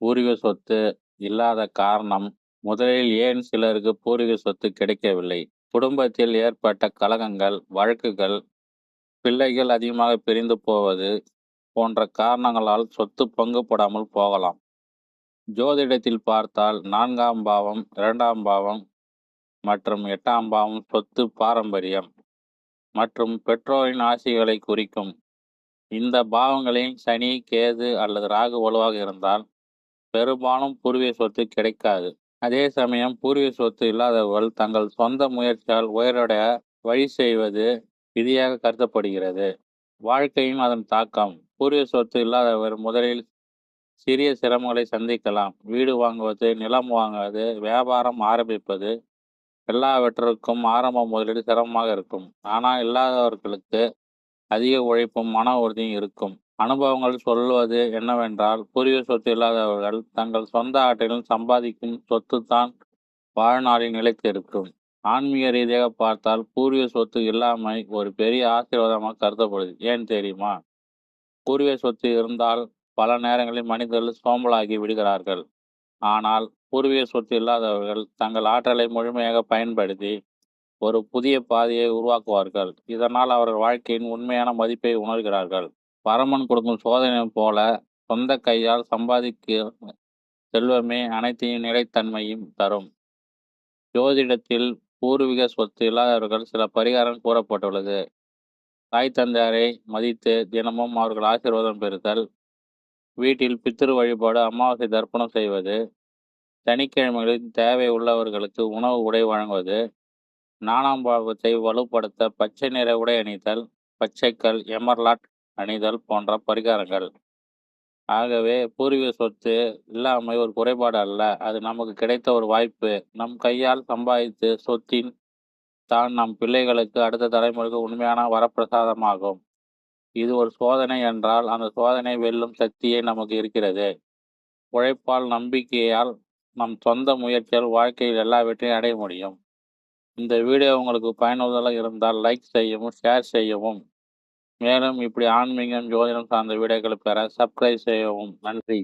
பூர்வீக சொத்து இல்லாத காரணம். முதலில் ஏன் சிலருக்கு பூர்வீக சொத்து கிடைக்கவில்லை? குடும்பத்தில் ஏற்பட்ட கலகங்கள் வழக்குகள் பிள்ளைகள் அதிகமாக பிரிந்து போவது போன்ற காரணங்களால் சொத்து பங்குபடாமல் போகலாம். ஜோதிடத்தில் பார்த்தால் நான்காம் பாவம் இரண்டாம் பாவம் மற்றும் எட்டாம் பாவம் சொத்து பாரம்பரியம் மற்றும் பெற்றோரின் ஆசைகளை குறிக்கும். இந்த பாவங்களில் சனி கேது அல்லது ராகு வலுவாக இருந்தால் பெரும்பாலும் பூர்வீக சொத்து கிடைக்காது. அதே சமயம் பூர்வீக சொத்து இல்லாதவர்கள் தங்கள் சொந்த முயற்சியால் உயரடைய வழி செய்வது விதியாக கருதப்படுகிறது. வாழ்க்கையும் அதன் தாக்கம். பூர்வீக சொத்து இல்லாதவர் முதலில் சிறிய சிரமங்களை சந்திக்கலாம். வீடு வாங்குவது நிலம் வாங்குவது வியாபாரம் ஆரம்பிப்பது எல்லாவற்றிற்கும் ஆரம்ப முதலீடு சிரமமாக இருக்கும். ஆனால் இல்லாதவர்களுக்கு அதிக உழைப்பும் மன உறுதியும் இருக்கும். அனுபவங்கள் சொல்வது என்னவென்றால் பூர்வீக சொத்து இல்லாதவர்கள் தங்கள் சொந்த ஆற்றிலும் சம்பாதிக்கும் சொத்து தான் வாழ்நாளில் நிலைத்திருக்கும். ஆன்மீக ரீதியாக பார்த்தால் பூர்வீக சொத்து இல்லாமை ஒரு பெரிய ஆசீர்வாதமாக கருதப்படுது. ஏன் தெரியுமா? பூர்வீக சொத்து இருந்தால் பல நேரங்களில் மனிதர்கள் சோம்பலாகி விடுகிறார்கள். ஆனால் பூர்வீக சொத்து இல்லாதவர்கள் தங்கள் ஆற்றலை முழுமையாக பயன்படுத்தி ஒரு புதிய பாதையை உருவாக்குவார்கள். இதனால் அவர்கள் வாழ்க்கையின் உண்மையான மதிப்பை உணர்கிறார்கள். பரமன் கொடுக்கும் சோதனை போல சொந்த கையால் சம்பாதிக்க செல்வமே அனைத்தையும் நிலைத்தன்மையும் தரும். ஜோதிடத்தில் பூர்வீக சொத்து இல்லாதவர்கள் சில பரிகாரம் கூறப்பட்டுள்ளது. தாய் தந்தையாரை மதித்து தினமும் அவர்கள் ஆசீர்வாதம் பெறுதல். வீட்டில் பித்திரு வழிபாடு அமாவாசை தர்ப்பணம் செய்வது. சனிக்கிழமைகளில் தேவை உள்ளவர்களுக்கு உணவு உடை வழங்குவது. நாணாம் பாவத்தை வலுப்படுத்த பச்சை நிற உடை அணித்தல் பச்சைக்கல் எமர்லாட் அணிதல் போன்ற பரிகாரங்கள். ஆகவே பூர்வீக சொத்து இல்லாமை ஒரு குறைபாடு அல்ல. அது நமக்கு கிடைத்த ஒரு வாய்ப்பு. நம் கையால் சம்பாதித்து சொத்தின் தான் நம் பிள்ளைகளுக்கு அடுத்த தலைமுறைக்கு உண்மையான வரப்பிரசாதமாகும். இது ஒரு சோதனை என்றால் அந்த சோதனை வெல்லும் சக்தியே நமக்கு இருக்கிறது. உழைப்பால் நம்பிக்கையால் நம் சொந்த முயற்சியால் வாழ்க்கையில் எல்லா வெற்றியும் அடைய முடியும். இந்த வீடியோ உங்களுக்கு பயனுள்ளதாக இருந்தால் லைக் செய்யவும் ஷேர் செய்யவும். மேலும் இப்படி ஆன்மீகம் ஜோதிடம் சார்ந்த வீடியோக்களை பெற சப்ஸ்கிரைப் செய்யவும். நன்றி.